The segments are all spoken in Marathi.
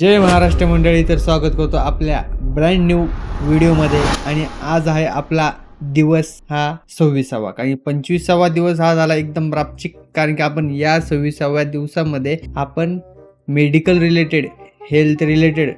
जय महाराष्ट्र मंडळी तर स्वागत करतो आपल्या ब्रँड न्यू व्हिडिओमध्ये आणि आज आहे आपला दिवस हा सव्वीसावा. कारण पंचवीसावा दिवस हा झाला एकदम रापचिक कारण की आपण या सव्वीसाव्या दिवसामध्ये आपण मेडिकल रिलेटेड हेल्थ रिलेटेड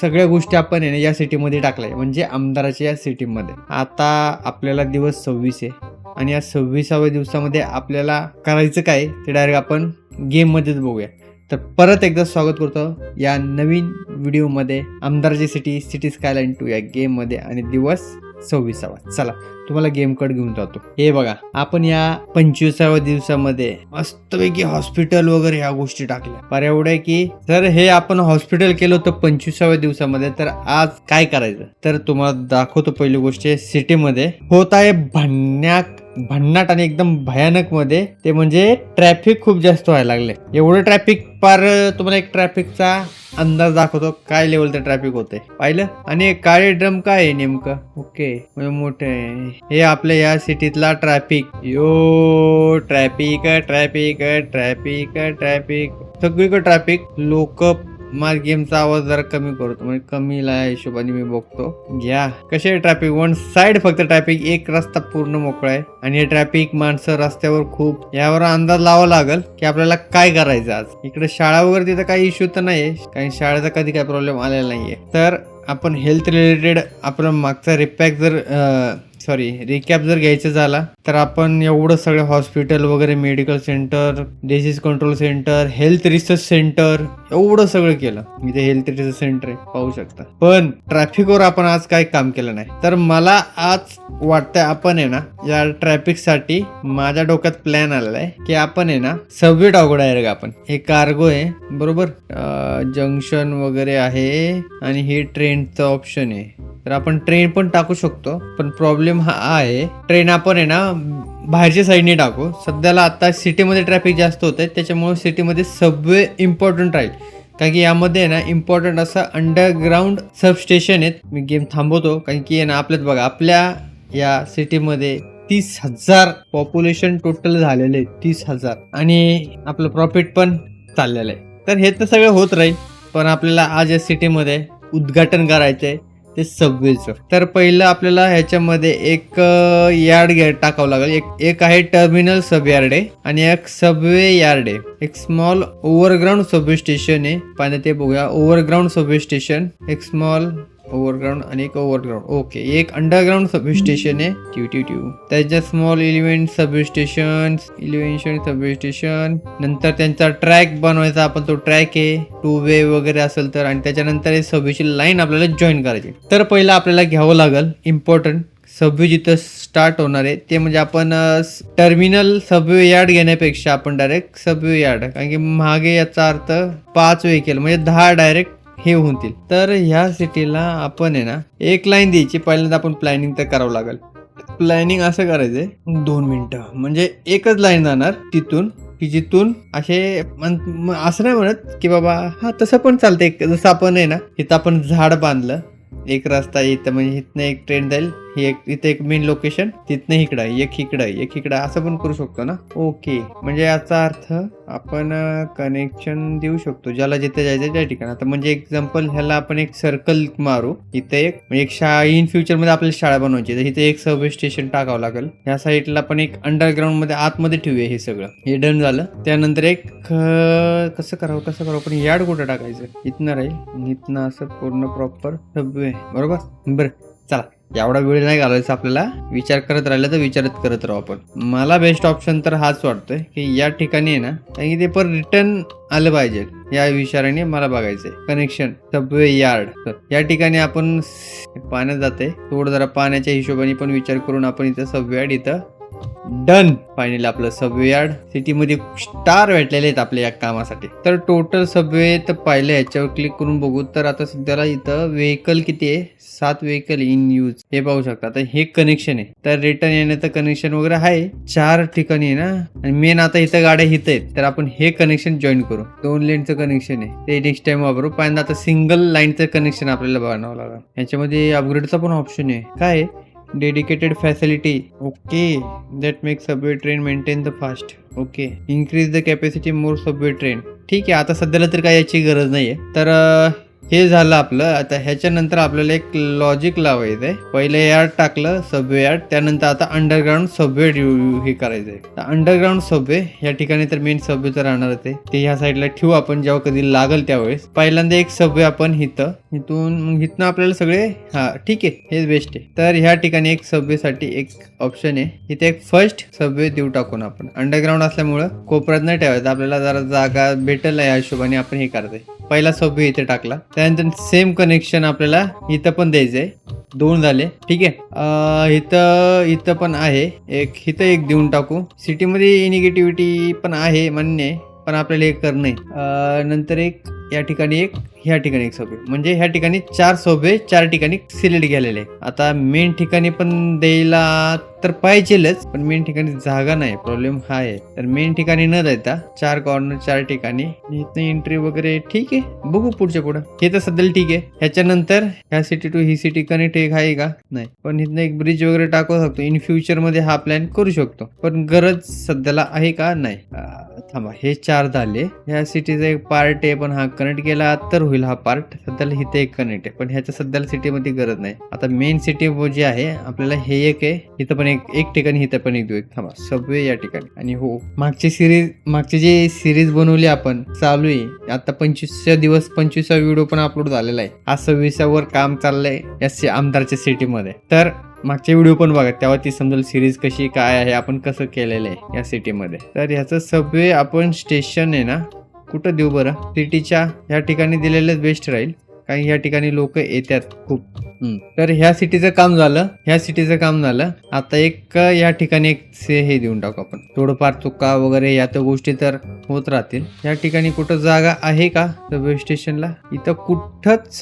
सगळ्या गोष्टी आपण आहे ना या सिटीमध्ये टाकल्या म्हणजे आमदाराच्या या सिटीमध्ये आता आपल्याला दिवस सव्वीस आहे. आणि या सव्वीसाव्या दिवसामध्ये आपल्याला करायचं काय ते डायरेक्ट आपण गेममध्येच बघूया. तर परत एकदा स्वागत करतो या नवीन व्हिडिओमध्ये आमदारची सिटी सिटी स्कायलाईन टू या गेममध्ये आणि दिवस सव्वीसावा. चला तुम्हाला गेम कड घेऊन जातो. हे बघा आपण या पंचवीसाव्या दिवसामध्ये मस्तपैकी हॉस्पिटल वगैरे ह्या गोष्टी टाकल्या. पर एवढं की जर हे आपण हॉस्पिटल केलं होतं पंचवीसाव्या दिवसामध्ये तर आज काय करायचं? तर तुम्हाला दाखवतो पहिली गोष्ट सिटीमध्ये होत आहे भन्याक भन्नाट आणि एकदम भयानकमध्ये ते म्हणजे ट्रॅफिक खूप जास्त व्हायला लागले. एवढं ट्रॅफिक पार तुम्हाला एक ट्रॅफिकचा अंदाज दाखवतो काय लेवलचं ट्रॅफिक होते पाहिलं? आणि काळे ड्रम काय आहे नेमकं? ओके म्हणजे मोठे आहे. हे आपल्या या सिटीतला traffic yo traffic traffic traffic traffic सगळीकडे ट्रॅफिक लोक माझ गेमचा आवाज जरा कमी करतो म्हणजे कमीला या हिशोबाने मी बघतो. घ्या. कसे ट्रॅफिक वन साइड फक्त ट्रॅफिक एक रस्ता पूर्ण मोकळा आहे. आणि हे ट्रॅफिक माणसं रस्त्यावर खूप यावर अंदाज लावा लागल की आपल्याला काय करायचं आज. इकडे शाळा वगैरे तिथं काही इश्यू तर नाहीये कारण शाळेचा कधी काय प्रॉब्लेम आलेला नाहीये. तर आपण हेल्थ रिलेटेड आपला मागचा रिपॅक जर सॉरी रिकॅप जर घ्यायचं झाला तर आपण एवढं सगळं हॉस्पिटल वगैरे medical centre disease control centre health research centre एवढं सगळं केलं. इथे हेल्थ रिसर्च सेंटर आहे पाहू शकता. पण ट्रॅफिकवर आपण आज काही काम केलं नाही. तर मला आज वाटतंय आपण आहे ना या ट्रॅफिकसाठी माझ्या डोक्यात प्लॅन आलेला आहे की आपण आहे ना सबवे टाकू डायरेक्ट आपण. हे कार्गो आहे बरोबर? जंक्शन वगैरे आहे आणि हे ट्रेनचं ऑप्शन आहे. तर आपण ट्रेन पण टाकू शकतो पण प्रॉब्लेम हा आहे. ट्रेन आपण आहे ना बाहेरच्या साईडने टाकू. सध्याला आता सिटीमध्ये ट्रॅफिक जास्त होत आहे त्याच्यामुळे सिटीमध्ये सबवे इम्पॉर्टंट राहील. कारण की यामध्ये आहे ना इम्पॉर्टंट असं अंडरग्राऊंड सबस्टेशन आहेत. मी गेम थांबवतो कारण की आहे ना आपल्यात बघा आपल्या या सिटीमध्ये तीस हजार पॉप्युलेशन टोटल झालेले आहे तीस हजार. आणि आपलं प्रॉफिट पण चाललेलं आहे. तर हे तर सगळं होत राहील पण आपल्याला आज या सिटीमध्ये उद्घाटन करायचं आहे ते सबवेचं तर पहिलं आपल्याला ह्याच्यामध्ये एक यार्ड टाकावं लागेल. एक एक आहे टर्मिनल सब यार्ड आहे आणि एक सबवे यार्ड आहे. एक स्मॉल ओव्हरग्राऊंड सबवे स्टेशन आहे. पाहिजे ते बघूया. ओव्हरग्राऊंड सबवे स्टेशन एक स्मॉल ओव्हरग्राऊंड आणि एक ओव्हरग्राऊंड ओके एक अंडरग्राऊंड सब स्टेशन आहे. ट्यू ट्यू ट्यू त्याच्या small elevated substation elevation substation नंतर त्यांचा ट्रॅक बनवायचा आपण तो ट्रॅक आहे. टू वे वगैरे असेल तर आणि त्याच्यानंतर हे सबवेची लाईन आपल्याला जॉईन करायची. तर पहिलं आपल्याला घ्यावं लागेल इम्पॉर्टंट सबवे जिथं स्टार्ट होणार आहे ते म्हणजे आपण टर्मिनल सबवे यार्ड घेण्यापेक्षा आपण डायरेक्ट सबवे यार्ड कारण की मागे याचा अर्थ पाच व्हेकल म्हणजे दहा डायरेक्ट हे होतील तर ह्या सिटीला आपण आहे ना एक लाईन द्यायची. पहिल्यांदा आपण प्लॅनिंग तर करावं लागेल. प्लॅनिंग असं करायचंय दोन मिनटं. म्हणजे एकच लाईन जाणार तिथून की जिथून असे असं नाही म्हणत की बाबा हा तसं पण चालतंय. जसं आपण आहे ना इथं आपण झाड बांधलं एक रस्ता इथं म्हणजे इथनं एक ट्रेन जाईल. हे एक इथे एक मेन लोकेशन तिथनं इकडं एक इकडं एक इकडं असं पण करू शकतो ना? ओके म्हणजे याचा अर्थ आपण कनेक्शन देऊ शकतो ज्याला जिथे जायचं त्या ठिकाणी. आता म्हणजे एक्झाम्पल ह्याला आपण एक सर्कल मारू. इथे एक म्हणजे एक शाळा इन फ्युचरमध्ये आपल्याला शाळा बनवायची तर इथे एक सबवे स्टेशन टाकावं लागेल. ह्या साईडला पण एक अंडरग्राऊंडमध्ये आतमध्ये ठेवूया हे सगळं. हे डन झालं. त्यानंतर एक कसं करावं कसं करावं? पण यार्ड कुठं टाकायचं? इथनं राहील. इथनं असं पूर्ण प्रॉपर सबवे बरोबर? बरं चला. एवढा वेळ नाही घालायचा आपल्याला. विचार करत राहिला तर विचारत करत राहू आपण. मला बेस्ट ऑप्शन तर हाच वाटतोय की या ठिकाणी आहे ना कारण की ते पण रिटर्न आलं पाहिजे. या विचाराने मला बघायचंय. कनेक्शन सबवे यार्ड तर या ठिकाणी आपण पाण्यात जाते थोडं जरा पाण्याच्या हिशोबाने पण विचार करून आपण इथं सबवे यार्ड इथं डन. फायनली आपलं सबवे यार्ड सिटीमध्ये स्टार भेटलेले आहेत आपल्या या कामासाठी. तर टोटल सबवे तर पाहिलं याच्यावर क्लिक करून बघू. तर आता सध्याला इथं व्हेकल किती आहे? सात व्हेकल इन यूज हे पाहू शकता. आता हे कनेक्शन आहे. तर रिटर्न येण्याचं कनेक्शन वगैरे आहे. चार ठिकाणी आहे ना? आणि मेन आता इथं गाड्या इथं आहेत. तर आपण हे कनेक्शन जॉईन करू. दोन लेनचं कनेक्शन आहे. ते नेक्स्ट टाइम वापरू. पण आता सिंगल लाईनचं कनेक्शन आपल्याला बनवावं लागेल. याच्यामध्ये अपग्रेडचा पण ऑप्शन आहे. काय dedicated facility okay that make subway train maintain the fast okay increase the capacity more subway train ठीक आहे आता सध्याला तर काय याची गरज नाही आहे तर हे झालं आपलं. आता ह्याच्यानंतर आपल्याला एक लॉजिक लावायचं आहे पहिले यार्ड टाकलं सबवे यार्ड त्यानंतर आता अंडरग्राऊंड सबवे हे करायचं आहे अंडरग्राऊंड सबवे या ठिकाणी तर मेन सबवे तर राहणार आहे. ते ह्या साईडला ठेवू आपण जेव्हा कधी लागल त्यावेळेस. पहिल्यांदा एक सबवे आपण इथं इथून मग इथनं आपल्याला सगळे हा ठीक आहे हेच बेस्ट आहे. तर ह्या ठिकाणी एक सबवे साठी एक ऑप्शन आहे. इथे एक फर्स्ट सबवे देऊ टाकून आपण. अंडरग्राऊंड असल्यामुळं कोपऱ्यात नाही ठेवायचं. आपल्याला जरा जागा भेटेल या हिशोबाने आपण हे करतोय. पहिला सबवे इथे टाकला. त्यानंतर सेम कनेक्शन आपल्याला इथं पण द्यायचंय. दोन झाले. ठीक आहे. इथं इथं पण आहे. एक इथं एक देऊन टाकू. सिटीमध्ये निगेटिव्हिटी पण आहे मान्य पण आपल्याला हे करणं. नंतर एक या ठिकाणी एक. ह्या ठिकाणी एक सोबे म्हणजे ह्या ठिकाणी चार सोबे चार ठिकाणी सिलेक्ट केलेले आता मेन ठिकाणी पण द्यायला तर पाहिजेलच पण मेन ठिकाणी जागा नाही प्रॉब्लेम हा आहे. तर मेन ठिकाणी न देता चार कॉर्नर चार ठिकाणी. एंट्री वगैरे ठीक आहे. बघू पुढच्या पुढं. हे तर सध्या ठीक आहे. ह्याच्यानंतर ह्या सिटी टू ही सिटी कनेक्ट एक आहे का? नाही. पण इथनं एक ब्रिज वगैरे टाकू शकतो. इन फ्युचरमध्ये हा प्लॅन करू शकतो. पण गरज सध्याला आहे का? नाही. थांबा. हे चार झाले. ह्या सिटीचा एक पार्ट आहे पण हा कनेक्ट केला तर होईल. हा पार्ट सध्याला इथे एक कनेक्ट आहे. पण ह्याच्या सध्याला सिटीमध्ये गरज नाही. आता मेन सिटी जे आहे आपल्याला हे एक आहे. इथं पण एक एक ठिकाणी इथं पण एक देऊ एक. थांबा. सबवे या ठिकाणी. आणि हो मागची सिरीज मागची जी सिरीज बनवली आपण चालू आहे. आता पंचवीस दिवस पंचवीसचा व्हिडिओ पण अपलोड झालेला आहे. आज सव्वीसावर काम चाललंय या आमदारच्या सिटीमध्ये तर मागचे व्हिडिओ पण बघा. तेव्हा ती समजेल सिरीज कशी काय आहे आपण कसं केलेलं आहे या सिटीमध्ये तर ह्याचं सबवे आपण स्टेशन आहे ना कुठं देऊ बरं? सिटीच्या या ठिकाणी दिलेलंच बेस्ट राहील. कारण ह्या ठिकाणी लोक येतात खूप. तर ह्या सिटीचं काम झालं. ह्या सिटीचं काम झालं. आता एक या ठिकाणी एक से हे देऊन टाकू आपण. थोडंफार चुका वगैरे या तर गोष्टी तर होत राहतील. या ठिकाणी कुठं जागा आहे का? सबवे स्टेशनला इथं कुठंच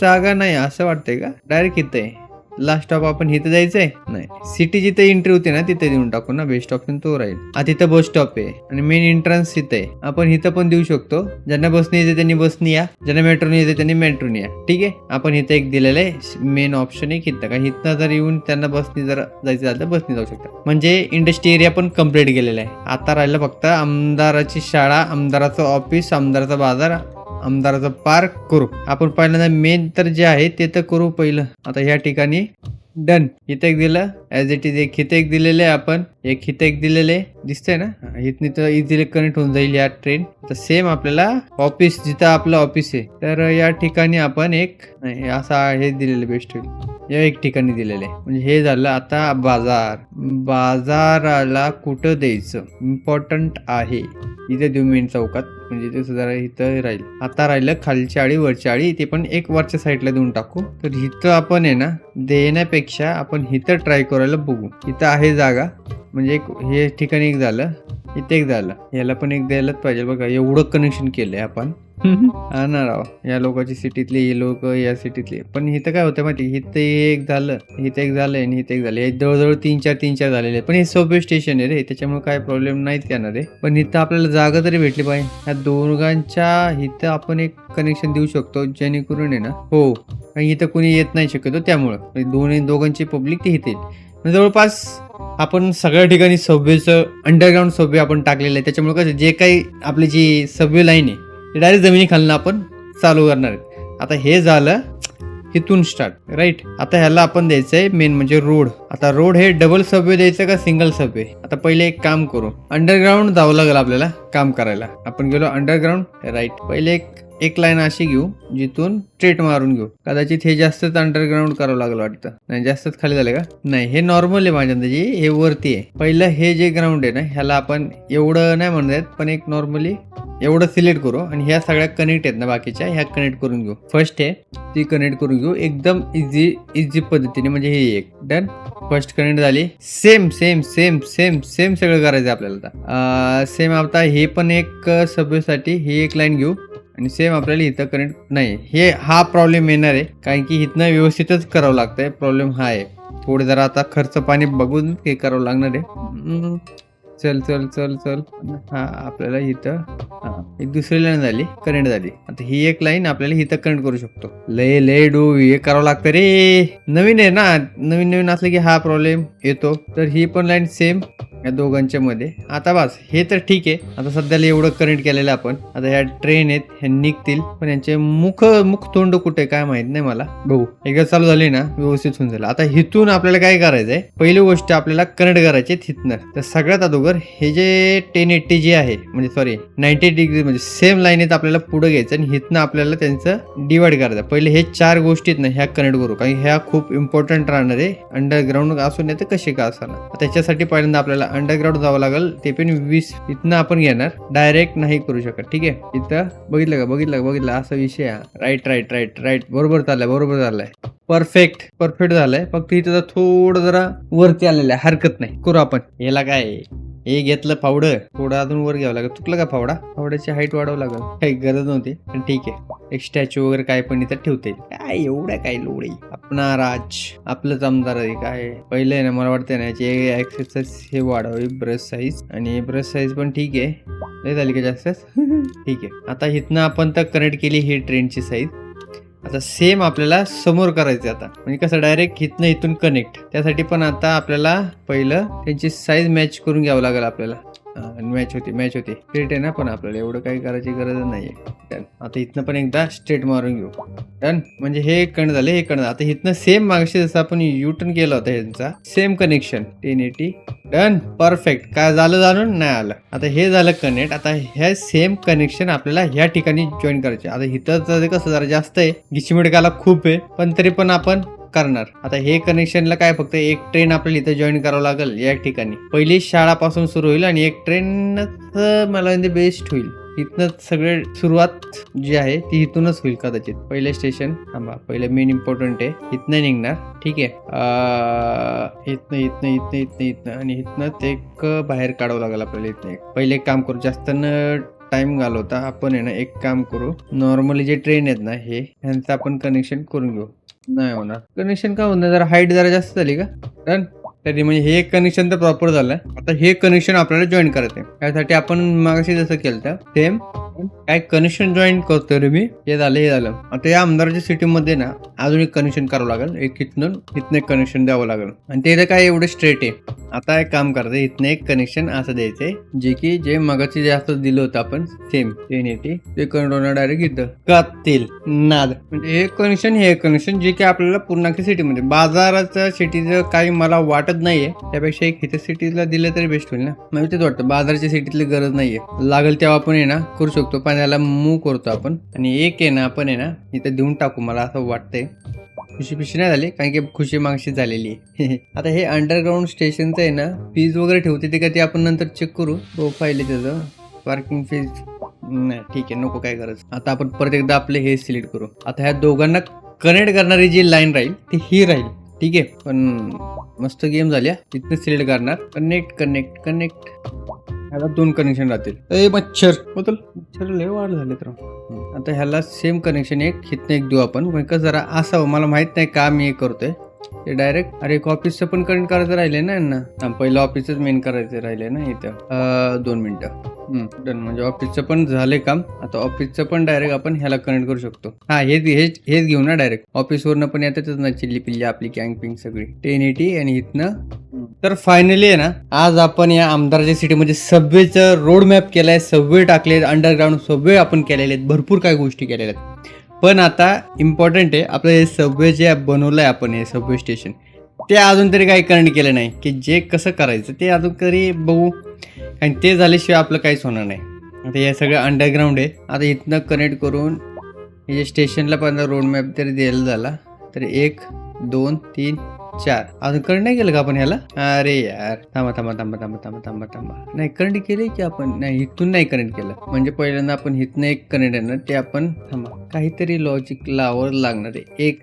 जागा नाही असं वाटतंय का? डायरेक्ट इथं आहे. लास्ट स्टॉप आपण इथं जायचंय? नाही. सिटी जिथे एंट्री होते ना तिथे देऊन टाकू ना बेस्ट ऑप्शन तो राहील. आता तिथं बस स्टॉप आहे. आणि मेन एंट्रन्स इथं आहे. आपण इथं पण देऊ शकतो. ज्यांना बसने येते त्यांनी बसनी या. ज्यांना मेट्रोने येते त्यांनी मेट्रोने या. ठीक आहे? आपण इथं एक दिलेलं आहे. मेन ऑप्शन एक इथं. का इथनं जर येऊन त्यांना बसनी जर जायचं झालं तर बसने जाऊ शकतो म्हणजे इंडस्ट्री एरिया पण कंप्लीट गेलेला आहे. आता राहिलं फक्त आमदाराची शाळा आमदाराचं ऑफिस आमदाराचा बाजार आमदाराचा पार्क करू. आपण पहिल्यांदा मेन तर जे आहे ते तर करू पहिलं. आता ह्या ठिकाणी डन इथे एक दिलं. ऍज इट इज एक हिथे एक दिलेले आहे आपण. एक हिथे एक दिलेले दिसतंय ना? इथनी तर इझिली कनेक्ट होऊन जाईल या ट्रेन तर सेम आपल्याला ऑफिस जिथं आपलं ऑफिस आहे. तर या ठिकाणी आपण एक असा हे दिलेलं बेस्ट होईल या एक ठिकाणी दिलेले म्हणजे हे झालं आता बाजार. बाजाराला कुठं द्यायचं? इम्पॉर्टंट आहे. इथे देऊ मेन चौकात. म्हणजे ते जरा इथं राहील. आता राहिलं खालची आळी वरची आळी. ते पण एक वरच्या साईडला देऊन टाकू. तर इथं आपण आहे ना देण्यापेक्षा आपण इथं ट्राय करायला बघू. इथं आहे जागा. म्हणजे एक हे ठिकाणी एक झालं इथे एक झालं. याला पण एक द्यायलाच पाहिजे. बघा एवढं कनेक्शन केलंय आपण. हा ना राव. या लोकांची सिटीतले हे लोक या सिटीतले. पण इथं काय होतं माहिती इथं एक झालं इथं एक झालं आणि इथं एक झालं हे जवळजवळ तीन चार तीन चार झालेले पण हे सोपे स्टेशन आहे रे त्याच्यामुळे काय प्रॉब्लेम नाही त्यांना रे? पण इथं आपल्याला जागा तरी भेटली पाहिजे. ह्या दोघांच्या इथं आपण एक कनेक्शन देऊ शकतो जेणेकरून आहे ना हो. कारण इथं कोणी येत नाही शक्यतो त्यामुळं. म्हणजे दोन्ही दोघांची पब्लिक ते इथे जवळपास आपण सगळ्या ठिकाणी सबवेचं अंडरग्राऊंड सबवे आपण टाकलेलं आहे त्याच्यामुळे कसं जे काही आपली जी सबवे लाईन आहे डायरेक्ट डायरेक्ट जमिनीखालनं आपण चालू करणार आता हे झालं इथून स्टार्ट राईट आता ह्याला आपण द्यायचं आहे मेन म्हणजे रोड आता रोड हे डबल सबवे द्यायचं का सिंगल सबवे आता पहिले एक काम करू. अंडरग्राऊंड जावं लागेल आपल्याला काम करायला. आपण गेलो अंडरग्राऊंड राईट पहिले एक एक लाईन अशी घेऊ जिथून स्ट्रेट मारून घेऊ. कदाचित हे जास्तच अंडरग्राऊंड करावं लागलं वाटतं. नाही जास्तच खाली झालं का? नाही हे नॉर्मल आहे माझ्या अंदाजे. हे वरती आहे. पहिलं हे जे ग्राउंड आहे ना ह्याला आपण एवढं नाही म्हणत पण एक नॉर्मली एवढं सिलेक्ट करू आणि ह्या सगळ्या कनेक्ट आहेत ना बाकीच्या ह्या कनेक्ट करून घेऊ. फर्स्ट आहे ती कनेक्ट करून घेऊ. एकदम इझी इझी पद्धतीने म्हणजे हे एक. डन फर्स्ट कनेक्ट झाली. Same same same same same सगळं करायचं आपल्याला आता. सेम आता हे पण एक सभेसाठी ही एक लाईन घेऊ. आणि सेम आपल्याला इथं कनेक्ट नाही. हे हा प्रॉब्लेम येणार आहे. कारण की इथनं व्यवस्थितच करावं लागतं आहे प्रॉब्लेम हा आहे. थोडं जरा आता खर्च पाणी बघून हे करावं लागणार आहे. चल चल चल चल. हा आपल्याला इथं हा. एक दुसरी लाईन झाली. करंट झाली. आता ही एक लाईन आपल्याला इथं करंट करू शकतो. लय लय डू हे करावं लागतं रे. नवीन आहे ना. नवीन नवीन असलं की हा प्रॉब्लेम येतो. तर ही पण लाईन सेम या दोघांच्या मध्ये. आता बस हे तर ठीक आहे. आता सध्याला एवढं करंट केलेलं आपण. आता ह्या ट्रेन आहेत ह्या निघतील. पण यांचे मुख मुख तोंड कुठे काय माहीत नाही मला. बघू. एकदा चालू झाली ना व्यवस्थित होऊन जाईल. आता हिथून आपल्याला काय करायचंय पहिली गोष्ट आपल्याला करंट करायची हिथनं तर सगळ्यात अगोदर हे जे टेन एट्टी जे आहे म्हणजे सॉरी नाईन्टी डिग्री म्हणजे सेम लाईनीत आपल्याला पुढे घ्यायचं आणि हिथनं आपल्याला त्यांचं डिवाइड करायचं पहिले हे चार गोष्टीत ना ह्या कनेक्ट करू कारण ह्या खूप इम्पॉर्टंट राहणार आहे. अंडरग्राऊंड असून नाही तर कसे का असणार त्याच्यासाठी पहिल्यांदा आपल्याला अंडरग्राऊंड जावं लागेल ते पण वीस इथनं आपण घेणार. डायरेक्ट नाही करू शकत ठीक आहे? इथं बघितलं का? बघितलं का? बघितलं. असा विषय राईट राईट राईट राईट बरोबर चाललाय बरोबर चाललाय. परफेक्ट परफेक्ट झालंय. फक्त इथं थोडं जरा वरती आलेलं आहे. हरकत नाही. करू आपण. याला काय? हे घेतलं फावडं. थोडं अजून वर घ्यावं लागेल. चुकलं का फावडा? फावड्याची हाईट वाढावं लागेल. काही गरज नव्हती पण ठीक आहे. एक स्टॅच्यू वगैरे काय पण इथं ठेवते. काय एवढ्या काय लोडी आपणा राज आपलंच आमदार आहे काय? पहिलं आहे ना मला वाटतं ना याची एक्सरसाइज हे वाढावी ब्रश साईज आणि ब्रश साईज पण ठीक आहे. लय झाली का जास्त? ठीक आहे. आता इथनं आपण तर कनेक्ट केली ही ट्रेनची साईज आता सेम आपल्याला समोर करायचं आता. म्हणजे कसं डायरेक्ट इथनं इथून कनेक्ट त्यासाठी पण आता आपल्याला पहिलं त्यांची साईज मॅच करून घ्यावं लागेल आपल्याला. मॅच होती मॅच होती. स्ट्रेट आहे ना पण आपल्याला एवढं काही करायची गरज नाही डन आता इथनं पण एकदा स्ट्रेट मारून घेऊ. डन म्हणजे हे कण झाले हे कण झालं आता इथनं सेम मागशी जसं आपण युटर्न केला होता यांचा same connection ten eighty done perfect काय झालं जाणून? नाही आलं. आता हे झालं कनेक्ट आता ह्या सेम कनेक्शन आपल्याला ह्या ठिकाणी जॉईन करायचे. आता इथं तर कसं जरा जास्त आहे गिचमिडकाला खूप आहे पण तरी पण आपण करणार. आता हे कनेक्शनला काय फक्त एक ट्रेन आपल्याला इथं जॉईन करावं लागेल या ठिकाणी. पहिली शाळापासून सुरू होईल आणि एक ट्रेन मला म्हणजे बेस्ट होईल. इथनं सगळे सुरुवात जी आहे ती इथूनच होईल कदाचित. पहिले स्टेशन थांबा. पहिले मेन इम्पॉर्टंट आहे. इथनं निघणार. ठीक आहे. इथनं इथनं इथनं इथनं इथनं. आणि इथनं एक बाहेर काढावं लागेल आपल्याला इथनं एक. पहिले एक काम करू. जास्त न टाइम घालवता आपण आहे ना एक काम करू. नॉर्मली जे ट्रेन आहेत ना हे ह्यांचं आपण कनेक्शन करून घेऊ. नाही होणार. कनेक्शन का होणार जरा हाईट जरा जास्त झाली का? डन तरी म्हणजे हे एक कनेक्शन तर प्रॉपर झालं आता हे कनेक्शन आपल्याला जॉईन करायचं आहे त्यासाठी आपण मागाशी जसं केलं तर सेम काय कनेक्शन जॉईन करतोय रे मी? हे झालं हे झालं. आता या अमदाराच्या सिटीमध्ये ना अजून एक कनेक्शन करावं लागेल. एक इथनं इथनं एक कनेक्शन द्यावं लागेल. आणि ते काय एवढं स्ट्रेट आहे. आता एक काम करायचं इथनं एक कनेक्शन असं द्यायचंय जे की जे मगाची जास्त दिलं होतं आपण सेम टेन एटी ते. करून डायरेक्ट इथं. कातील नाद. म्हणजे हे कनेक्शन हे कनेक्शन जे की आपल्याला पूर्णांक सिटीमध्ये बाजाराच्या सिटीचं काही मला वाटत नाहीये. त्यापेक्षा एक इथं सिटीला दिलं तरी बेस्ट होईल ना. मला तेच वाटतं बाजाराच्या सिटीतली गरज नाहीये. लागेल तेव्हा आपण हे ना करू शकतो पण याला मूव करतो आपण. आणि एक आहे ना आपण आहे ना इथं देऊन टाकू मला असं वाटतंय. खुशी पिशी नाही झाली कारण की खुशी मागशी झालेली आहे. आता हे अंडरग्राऊंड स्टेशनचं आहे ना फीज वगैरे ठेवते ते का ते आपण नंतर चेक करू. प्रोफाईल आहे त्याचं. पार्किंग फीज नाही ठीक आहे नको काय गरज. आता आपण परत एकदा आपले हे सिलेक्ट करू. आता ह्या दोघांना कनेक्ट करणारी जी लाईन राहील ती ही राहील. ठीक आहे? पण मस्त गेम झाल्या तिथनं सिलेक्ट करणार. कनेक्ट कनेक्ट कनेक्ट ह्याला दोन कनेक्शन राहतील. ए मच्छर. बदल मच्छर लय वाढ झाले तर. आता ह्याला सेम कनेक्शन एक हिथनं एक देऊ आपण. पण कसं जरा असावं? मला माहीत नाही का मी हे करतोय. ते डायरेक्ट अरे एक ऑफिसचं पण कनेक्ट करायचं राहिले ना यांना. पहिलं ऑफिसच मेन करायचं राहिले ना इथं. दोन मिनिटं. डन म्हणजे ऑफिसचं पण झाले काम. आता ऑफिसचं पण डायरेक्ट आपण ह्याला कनेक्ट करू शकतो. हा हेच हेच हेच घेऊ ना डायरेक्ट ऑफिसवरनं पण येतातच ना चिल्ली पिल्ली आपली कॅंग पिंग सगळी. टेन एटी आणि इथनं. तर फायनली आहे ना आज आपण या आमदाराच्या सिटीमध्ये सबवेचं रोड मॅप केलाय सबवे टाकले अंडरग्राऊंड सबवे आपण केलेले आहेत. भरपूर काही गोष्टी केलेल्या आहेत. पण आता इम्पॉर्टंट आहे आपलं हे सबवे जे बनवलं आहे आपण हे सबवे स्टेशन ते अजून तरी काही कनेक्ट केलं नाही की जे कसं करायचं ते अजून तरी बघू. आणि ते झाल्याशिवाय आपलं काहीच होणार नाही. आता हे सगळं अंडरग्राऊंड आहे. आता इथनं कनेक्ट करून हे स्टेशनला पण रोड मॅप तरी द्यायला झाला. तर एक दोन तीन चार. अजून करंट नाही केलं का आपण ह्याला? अरे यार. थांबा थांबा थांबा थांबा थांबा थांबा थांबा. नाही करंट केले की आपण? नाही इथून नाही कनेक्ट केलं. म्हणजे पहिल्यांदा आपण हिथनं एक कनेक्ट आहे ना ते आपण थांबा. काहीतरी लॉजिक लावावं लागणार आहे. एक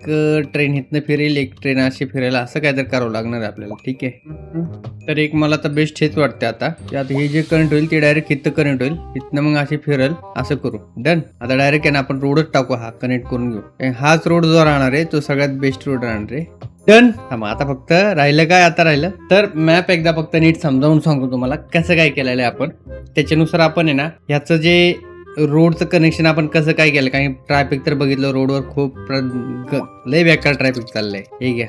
ट्रेन हिथनं फिरेल एक ट्रेन अशी फिरायला असं काहीतरी करावं लागणार आहे आपल्याला. ठीक आहे? तर एक मला तर बेस्ट हेच वाटते आता. आता हे जे करंट होईल ते डायरेक्ट हिथं करंट होईल. इथनं मग अशी फिरेल असं करू. डन आता डायरेक्ट आहे ना आपण रोडच टाकू. हा कनेक्ट करून घेऊ. हाच रोड जो राहणार आहे तो सगळ्यात बेस्ट रोड राहणार आहे. डन थांबा आता फक्त राहिलं काय आता राहिलं? तर मॅप एकदा फक्त नीट समजावून सांगतो तुम्हाला कसं काय केलेलं आहे आपण. त्याच्यानुसार आपण आहे ना ह्याचं जे रोडचं कनेक्शन आपण कसं काय केलं? कारण ट्रॅफिक तर बघितलं रोडवर खूप लय बेकार ट्रॅफिक चाललंय. हे घ्या.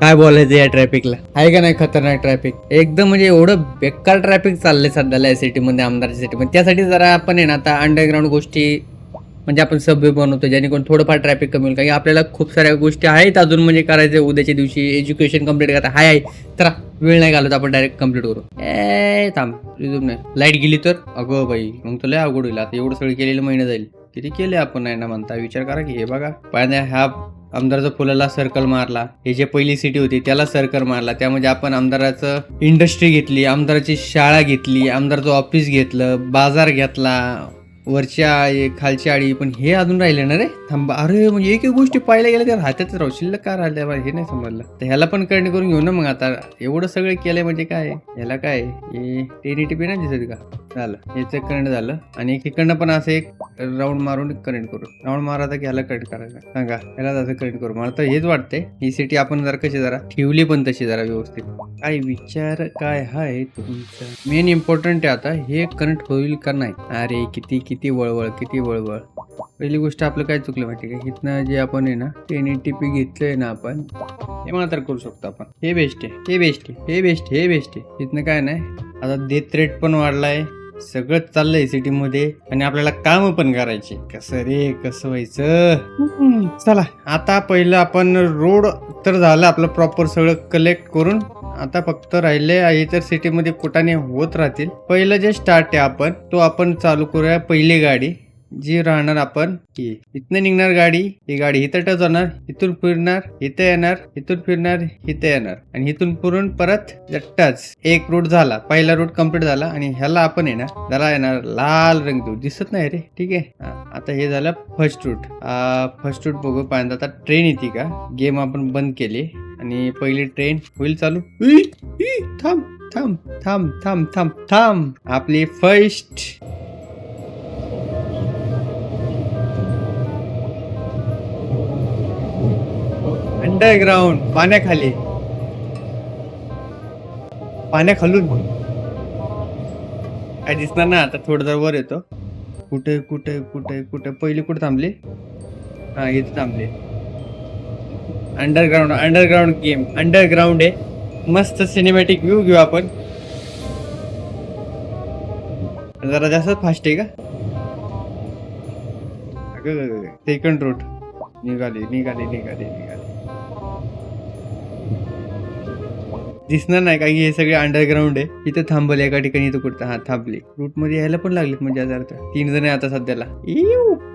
काय बोलायचं या ट्रॅफिकला आहे का नाही खतरनाक ट्रॅफिक एकदम म्हणजे एवढं बेकार ट्रॅफिक चाललंय सध्याला या सिटीमध्ये आमदारच्या सिटीमध्ये त्यासाठी जरा आपण आहे ना आता अंडरग्राऊंड गोष्टी म्हणजे आपण सबवे बनवतो जेणेकरून थोडंफार ट्रॅफिक कमी होईल. कारण की आपल्याला खूप साऱ्या गोष्टी आहेत अजून म्हणजे करायचं उद्याच्या दिवशी एज्युकेशन कंप्लीट करता. हाय आहे तर वेळ नाही घालत आपण डायरेक्ट कंप्लीट करू. ए थांब. रिझूम नाही. लाइट गेली तर? अगं बाई मग तुला लय अवघड होईल. आता एवढं सगळं केलेलं महिना जाईल. किती केले आपण नाही ना म्हणता? विचार करा की हे बघा. पाहिजे ह्या आमदारचा फुलाला सर्कल मारला. हे जे पहिली सिटी होती त्याला सर्कल मारला. त्यामध्ये आपण आमदाराचं इंडस्ट्री घेतली आमदाराची शाळा घेतली आमदाराचं ऑफिस घेतलं बाजार घेतला. वरच्या आळी खालची आळी पण हे अजून राहिले ना रे? थांबा. अरे म्हणजे एक एक गोष्टी पाहायला गेल्या तर हातातच राहू शिल्लक का राहिल्या हे नाही समजलं. तर ह्याला पण करणे करून घेऊ ना मग आता. एवढं सगळं केलंय म्हणजे काय? ह्याला काय? टेनिटी टेनी नाही दिसत का? झालं. याचं करंट झालं. आणि एक इकडनं पण असं एक राऊंड मारून करंट करू. राऊंड मारा की ह्याला करंट करायचा. सांगा. ह्याला असं करंट करू. मला तर हेच वाटतंय. ही सिटी आपण जरा कशी जरा ठेवली पण तशी जरा व्यवस्थित. काय विचार काय आहे तुमचा? मेन इम्पॉर्टंट आहे आता. हे करंट होईल का नाही? अरे किती किती? किती वळवळ किती वळवळ. पहिली गोष्ट आपलं काय चुकलं माहिती का? इथनं जे आपण आहे ना टेन टीपी घेतलंय ना आपण हे मात्र करू शकतो आपण. हे बेस्ट आहे हे बेस्ट आहे हे बेस्ट हे बेस्ट आहे. इथनं काय नाही आता डेथ रेट पण वाढलाय. सगळं चाललंय सिटी मध्ये आणि आपल्याला काम पण करायचे. कसं रे कसं व्हायचं? चला. आता पहिलं आपण रोड तर झालं आपलं प्रॉपर सगळं कलेक्ट करून. आता फक्त राहिले आहे तर सिटीमध्ये कुठाने होत राहतील. पहिलं जे स्टार्ट आहे आपण तो आपण चालू करूया पहिली गाडी. जी राहणार आपण ही इथनं निघणार गाडी ही गाडी इथं टच होणार इथून फिरणार इथं येणार इथून फिरणार इथं येणार. आणि इथून फिरून परत टच एक रूट झाला पहिला रूट कंप्लीट झाला आणि ह्याला आपण येणार. त्याला येणार लाल रंग देऊ दिसत नाही रे ठीक आहे? आता हे झालं फर्स्ट रूट फर्स्ट रूट बघू पाहिजे. आता ट्रेन येते का? गेम आपण बंद केली. आणि पहिली ट्रेन होईल चालू. थांब थांब थांब थांब थांब थांब. आपली फर्स्ट अंडरग्राऊंड पाण्याखाली. पाण्याखालून. काय दिसणार ना आता थोडं जर वर येतो. कुठे कुठे कुठे कुठे? पहिली कुठे थांबली? हा इथे थांबली. Underground underground game. अंडरग्राऊंड आहे मस्त सिनेमॅटिक व्ह्यू घेऊ आपण. जरा जास्त फास्ट आहे का? सेकंड रूट निघाली निघाली निघाली निघाली. दिसणार नाही कारण की हे सगळे अंडरग्राऊंड आहे. इथं थांबले एका ठिकाणी इथं कुठं? हा थांबली. रूटमध्ये यायला पण लागलेत म्हणजे याचा अर्थ. तीन जण आता सध्याला.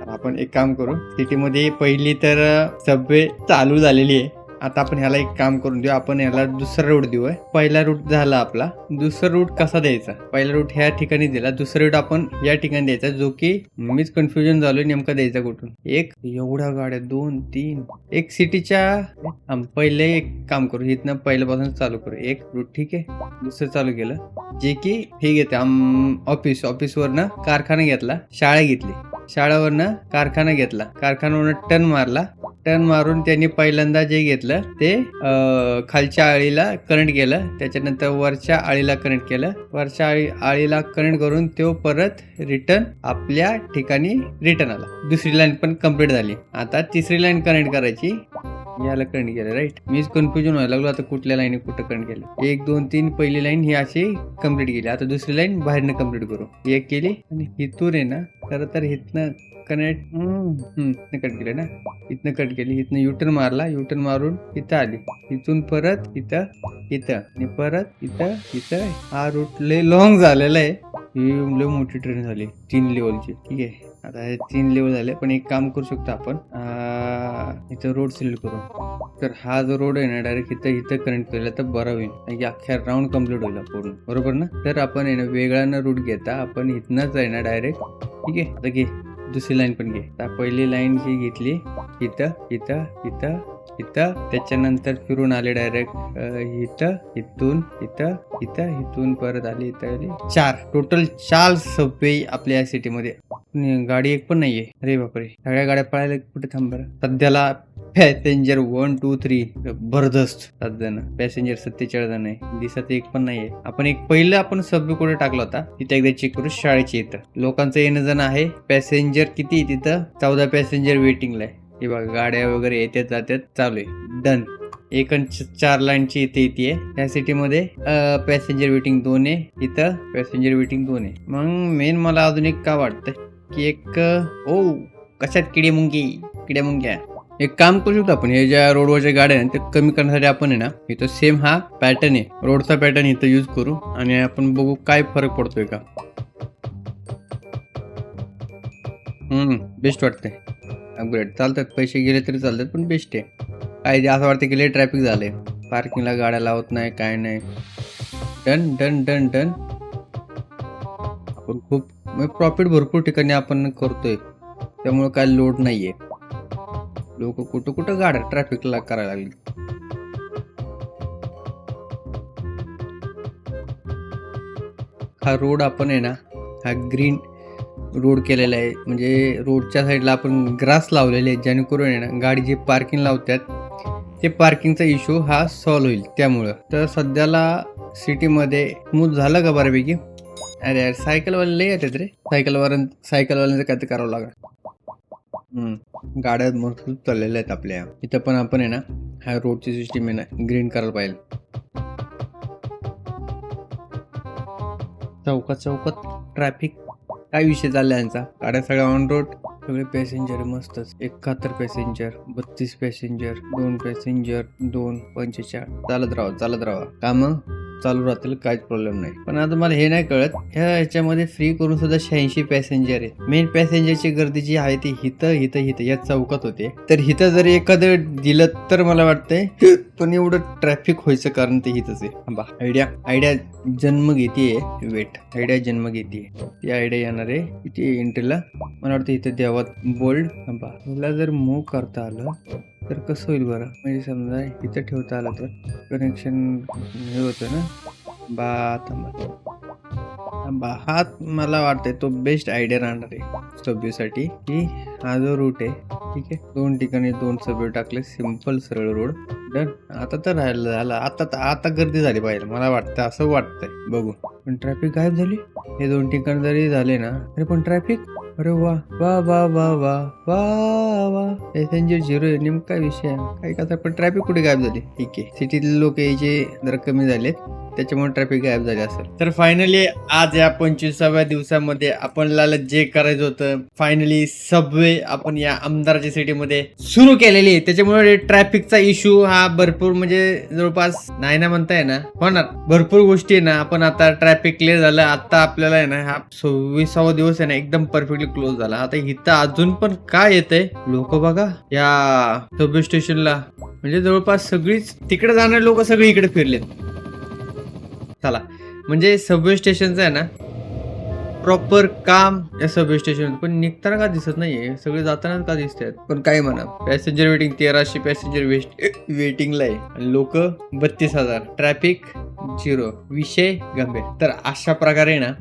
आपण एक काम करू. सिटी मध्ये पहिली तर सबवे चालू झालेली आहे. आता आपण ह्याला एक काम करून देऊ. आपण ह्याला दुसरा रूट देऊ आहे. पहिला रूट झाला आपला. दुसरा रूट कसा द्यायचा? पहिला रूट ह्या ठिकाणी दिला. दुसरा रूट आपण या ठिकाणी द्यायचा जो की मीच कन्फ्युजन झालोय नेमका द्यायचा कुठून. एक एवढ्या गाड्या दोन तीन. एक सिटीच्या पहिले एक काम करू. इथनं पहिल्यापासून चालू करू. एक रूट ठीक आहे? दुसरं चालू केलं. जे की हे घेते ऑफिस ऑफिसवरनं कारखाना घेतला. शाळा घेतली. शाळावरनं कारखाना घेतला. कारखान्यावरनं टर्न मारला. टर्न मारून त्यांनी पहिल्यांदा जे घेतलं ते खालच्या आळीला करंट केलं त्याच्यानंतर वरच्या आळीला करंट केलं. वरच्या आळी आळीला करंट करून तो परत रिटर्न आपल्या ठिकाणी रिटर्न आला. दुसरी लाईन पण कंप्लीट झाली. आता तिसरी लाईन करंट करायची. याला करंट गेलं राईट मीच कन्फ्युजन व्हायला लागलो आता कुठल्या लाईन कुठं करंट केलं? एक दोन तीन पहिली लाईन ही अशी कंप्लीट केली. आता दुसरी लाईन बाहेरनं कंप्लीट करू. एक केली आणि इथून आहे ना खरं तर इथनं कनेक्ट. इथनं कट केलं ना? इथनं कट केली. इथनं युटर्न मारला. युटर्न मारून इथं आली. इथून परत इथं इथं आणि परत इथं इथं. हा रूट लय लॉंग झालेला आहे. ही लय मोठी ट्रेन झाली. तीन लेवलची ठीक आहे. आता हे तीन लेवल झाले. पण एक काम करू शकतो आपण. इथं रोड सिलेक्ट करू. तर हा जो रोड आहे ना डायरेक्ट इथं इथं कनेक्ट केला तर बरं होईल. की अख्ख्या राऊंड कंप्लीट होईल पूर्ण. बरोबर ना? तर आपण आहे ना वेगळा रूट घेता. आपण इथनंच आहे ना डायरेक्ट ठीक आहे? आता घे. दुसरी लाईन पण घे. पहिली लाईन जी घेतली इथं इथं इथं इथं त्याच्यानंतर फिरून आले डायरेक्ट इथं इथून इथं इथं इथून परत आले इथं आले. चार. टोटल चार सबवे आपल्या या सिटीमध्ये गाडी एक पण नाहीये. अरे बापरे. सगळ्या गाड्या पळायला कुठे थांब सध्याला पॅसेंजर वन टू थ्री भरदस्त सात जण. पॅसेंजर सत्तेचाळीस जण आहे. दिसत एक पण नाहीये. आपण एक पहिलं आपण सब कुठे टाकला होता. तिथे एकदा चेक करू शाळेची इथं. लोकांचं येणं जण आहे. पॅसेंजर किती तिथं? चौदा पॅसेंजर वेटिंगला आहे. हे बघा गाड्या वगैरे येतात जात्यात चालू आहे. डन एक चार लाईनची इथे येते या सिटीमध्ये पॅसेंजर वेटिंग दोन आहे. इथं पॅसेंजर वेटिंग दोन आहे. मग मेन मला अजून एक का वाटतं की एक ओ कशात किडे मुंगी? किड्या मुंग्या? एक काम करू शकतो आपण हे ज्या रोडवरच्या गाड्या आहेत ते कमी करण्यासाठी आपण आहे ना इथं सेम हा पॅटर्न आहे. रोडचा पॅटर्न इथं यूज करू आणि आपण बघू काय फरक पडतोय का. हम्म बेस्ट वाटते अपग्रेड चालतात पैसे गेले तरी चालतात पण बेस्ट आहे. काय असं वाटतं की लय ट्रॅफिक झालंय. पार्किंगला गाड्या लावत नाही काय नाही. डन डन डन डन आपण खूप म्हणजे प्रॉफिट भरपूर ठिकाणी आपण करतोय. त्यामुळे काय लोड नाहीये. लोक कुठं कुठं गाड्या ट्रॅफिकला करायला लागली. हा रोड आपण आहे ना हा ग्रीन रोड केलेला आहे. म्हणजे रोडच्या साईडला आपण ग्रास लावलेले आहे जेणेकरून आहे ना गाडी जे पार्किंग लावतात ते पार्किंगचा इश्यू हा सॉल्व होईल त्यामुळं. तर सध्याला सिटीमध्ये स्मूथ झालं का बऱ्यापैकी? अरे यार सायकलवाले लय येतात रे. सायकलवाल्यां सायकलवाल्यांचं काय करावं लागेल. गाड्या मजबूत चाललेल्या आहेत आपल्या. इथं पण आपण आहे ना ह्या रोडची सिस्टीम आहे ना ग्रीन करायला पाहिजे. चौकात चौकात ट्रॅफिक काय विषय चालला यांचा? गाड्या सगळ्या ऑन रोड सगळे पॅसेंजर मस्तच एकाहत्तर पॅसेंजर बत्तीस पॅसेंजर दोन पॅसेंजर दोन पंचेचाळ चालत राहा चालत राहा. काम चालू राहतील काहीच प्रॉब्लेम नाही. पण आता मला हे नाही कळत ह्या ह्याच्यामध्ये फ्री करून सुद्धा शहाऐंशी पॅसेंजर आहे मेन पॅसेंजरची गर्दी जी आहे ती हिथं हिथं हिथं या चौकात होते. तर हिथं जर एखादं दिलं तर मला वाटतंय पण एवढं ट्रॅफिक व्हायचं कारण ते हिथंच आहे. बा आयडिया आयडिया जन्म घेते वेट आयडिया जन्म घेते ती आयडिया येणार आहे इथे एंट्रीला मला वाटतं इथं देवात बोल्ड बा मला जर मूव करता आलं तर कसं होईल बरं? म्हणजे समजा इथं ठेवता आलं तर कनेक्शन हे होतं ना? बा थांबा. हा मला वाटतंय तो बेस्ट आयडिया राहणार आहे सभ्यूसाठी. की हा जो रूट आहे ठीक आहे? दोन ठिकाणी दोन सभ्यू टाकले सिंपल सरळ रोड डन. आता तर राहिलं झालं. आता तर आता गर्दी झाली पाहिजे. मला वाटतं असं वाटतंय. बघू. पण ट्रॅफिक गायब झाली? हे दोन ठिकाण जरी झाले ना अरे पण ट्रॅफिक अरे वा. वा वा वा वा. वा वा. पॅसेंजर झिरो आहे. नेमका विषय काय काही पण ट्रॅफिक कुठे गायब झाली? ठीक आहे. सिटीतले लोक यायचे जरा कमी झालेत. त्याच्यामुळे ट्रॅफिक गायब झाले असेल. तर फायनली आज या पंचवीसाव्या दिवसामध्ये आपल्याला जे करायचं होतं फायनली सबवे आपण या आमदाराच्या सिटीमध्ये सुरू केलेली आहे. त्याच्यामुळे ट्रॅफिकचा इश्यू हा भरपूर म्हणजे जवळपास नाही ना म्हणताय ना. होणार. भरपूर गोष्टी आहे ना. आपण आता ट्रॅफिक क्लिअर झालं. आता आपल्याला आहे ना हा सव्वीसावा दिवस आहे ना एकदम परफेक्टली क्लोज झाला. आता इथं अजून पण काय येतंय? लोक बघा. या सबवे स्टेशनला म्हणजे जवळपास सगळीच तिकडे जाणारे लोक सगळे इकडे फिरलेत. चला. म्हणजे सबवे स्टेशनचं आहे ना प्रॉपर काम या सबवे स्टेशन पण निघताना का दिसत नाहीये? सगळे जाताना का दिसत आहेत पण काय म्हणा. पॅसेंजर वेटिंग तेराशे पॅसेंजर वेटिंगला आहे. आणि लोक बत्तीस हजार. ट्रॅफिक झिरो विषय गंभीर. तर अशा प्रकारे ना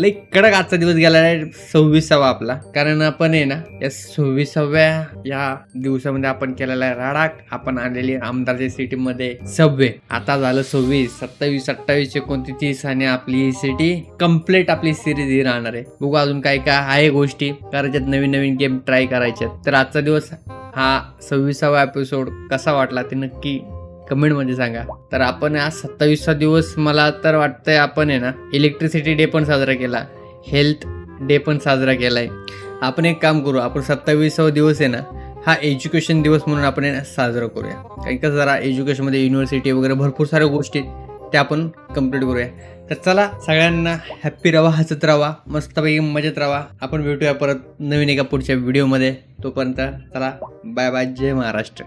लई कडक आजचा दिवस गेला आहे सव्वीसावा आपला. कारण आपण आहे ना या सव्वीसाव्या या दिवसामध्ये आपण केलेला आहे राडाक. आपण आणलेली आमदारच्या सिटी मध्ये सव्वे. आता झालं सव्वीस. सत्तावीस अठ्ठावीस एकोणतीस तीस आणि आपली ही सिटी कंप्लीट आपली सिरीज ही राहणार आहे. बघू अजून काय काय आहे गोष्टी. करायच्यात नवीन नवीन गेम ट्राय करायच्यात. तर आजचा दिवस हा सव्वीसावा एपिसोड कसा वाटला ते नक्की कमेंटमध्ये सांगा. तर आपण आज सत्तावीसचा दिवस मला तर वाटतंय आपण आहे ना इलेक्ट्रिसिटी डे पण साजरा केला. हेल्थ डे पण साजरा केला आहे आपण एक काम करू आपण सत्तावीसावा दिवस आहे ना हा एज्युकेशन दिवस म्हणून आपण साजरा करूया. कारण का जरा एज्युकेशनमध्ये युनिव्हर्सिटी वगैरे भरपूर साऱ्या गोष्टी आहेत, त्या आपण कंप्लीट करूया. तर चला सगळ्यांना हॅप्पी राहा हसत राहा मस्तपैकी मजेत राहा आपण भेटूया परत नवीन एका पुढच्या व्हिडिओमध्ये तोपर्यंत चला बाय बाय जय महाराष्ट्र.